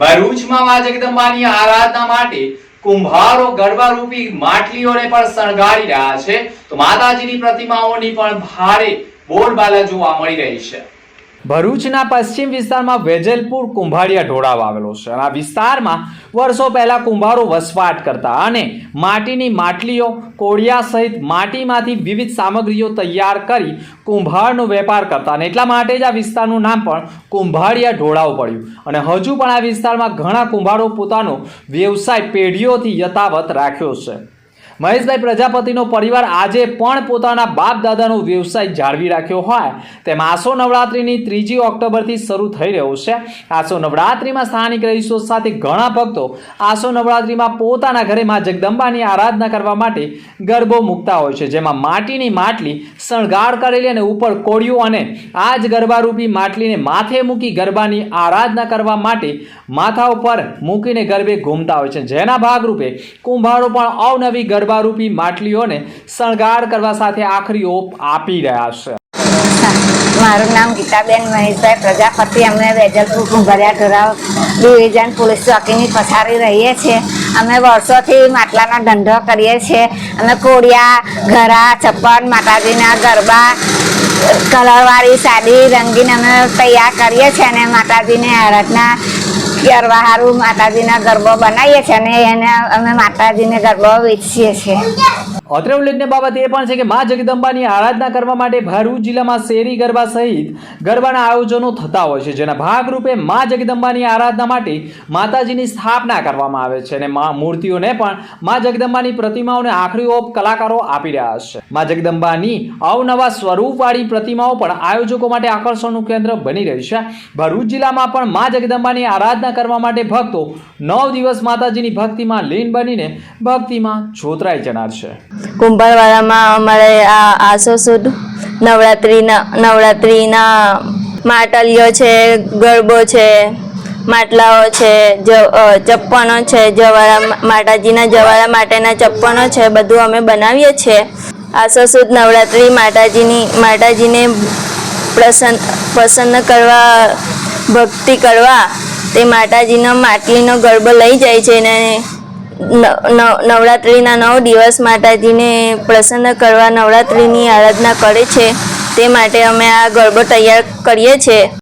ભરૂચમાં માં જગદંબાની આરાધના માટે કુંભારો ગરબા રૂપી માટલીઓને પણ શણગારી રહ્યા છે. તો માતાજીની પ્રતિમાઓની પણ ભારે બોલબાલા જોવા મળી રહી છે. ભરૂચના પશ્ચિમ વિસ્તારમાં વેજલપુર કુંભારિયા ઢોળાવ આવેલો છે આ વિસ્તારમાં વર્ષો પહેલા કુંભારો વસવાટ કરતા અને માટીની માટલીઓ, કોળિયા સહિત માટીમાંથી વિવિધ સામગ્રીઓ તૈયાર કરી કુંભારનો વેપાર કરતા અને એટલા માટે જ આ વિસ્તારનું નામ પણ કુંભારિયા ઢોળાવ પડ્યું. અને હજુ પણ આ વિસ્તારમાં ઘણા કુંભારો પોતાનો વ્યવસાય પેઢીઓથી યથાવત રાખ્યો છે. મહેશભાઈ પ્રજાપતિનો પરિવાર આજે પણ પોતાના બાપ દાદાનો વ્યવસાય જાળવી રાખ્યો હોય. તેમ આસો નવરાત્રિની ત્રીજી ઓક્ટોબરથી શરૂ થઈ રહ્યો છે. આસો નવરાત્રિમાં સ્થાનિક રહીશો સાથે ઘણા ભક્તો આસો નવરાત્રિમાં પોતાના ઘરે માં જગદંબાની આરાધના કરવા માટે ગરબો મૂકતા હોય છે. જેમાં માટીની માટલી, શણગાર કરેલી અને ઉપર કોળિયું અને આ જ ગરબારૂપી માટલીને માથે મૂકી ગરબાની આરાધના કરવા માટે માથા ઉપર મૂકીને ગરબે ઘૂમતા હોય છે. જેના ભાગરૂપે કુંભારો પણ અવનવી ગરબારૂપી માટલીઓને શણગાર કરવા સાથે આખરી ઓપ આપી રહ્યા છે. મારું નામ ગીતાબેન મહેશભાઈ પ્રજાપતિ. અમે વેજલપુર કુંભરિયા ઢોરાવ ડિવિઝન પોલીસ ચોકીની પથારી રહીએ છીએ. અમે વર્ષોથી માટલાનો ધંધો કરીએ છીએ. અમે કોડિયા ઘરા, ચપ્પન, માતાજીના ગરબા, કલરવાળી સાડી, રંગીન અમે તૈયાર કરીએ છીએ અને માતાજીની આરાધના કરવા સારું માતાજીના ગરબો બનાવીએ છીએ અને એને અમે માતાજીને ગરબો વેચીએ છીએ. અત્રે ઉલ્લેખનીય બાબત એ પણ છે કે મા જગદંબાની આરાધના કરવા માટે ભરૂચ જિલ્લામાં શેરી ગરબા સહિત ગરબાના આયોજનો થતા હોય છે, જેના ભાગરૂપે મા જગદંબાની આરાધના માટે માતાજીની સ્થાપના કરવામાં આવે છે અને મા મૂર્તિઓને પણ મા જગદંબાની પ્રતિમાઓને આખરી ઓપ કલાકારો આપી રહ્યા છે. મા જગદંબાની અવનવા સ્વરૂપવાળી પ્રતિમાઓ પણ આયોજકો માટે આકર્ષણનું કેન્દ્ર બની રહી છે. ભરૂચ જિલ્લામાં પણ મા જગદંબાની આરાધના કરવા માટે ભક્તો નવ દિવસ માતાજીની ભક્તિમાં લીન બનીને ભક્તિમાં જોતરાઈ જનાર છે. કુંભારવાડામાં અમારે આ આસો સુદ નવરાત્રિના નવરાત્રિના માટલીઓ છે, ગરબો છે, માટલાઓ છે ચપ્પનો છે, જવારા માતાજીના જવાળા માટેના ચપ્પણો છે, બધું અમે બનાવીએ છીએ. આસો સુદ નવરાત્રિ માતાજીની, માતાજીને પ્રસન્ન પ્રસન્ન કરવા, ભક્તિ કરવા તે માતાજીનો, માટલીનો ગરબો લઈ જાય છે ને ન- ન- નવરાત્રિના નવ દિવસ માતાજીને પ્રસન્ન કરવા નવરાત્રિની આરાધના કરે છે, તે માટે અમે આ ગરબો તૈયાર કરીએ છીએ.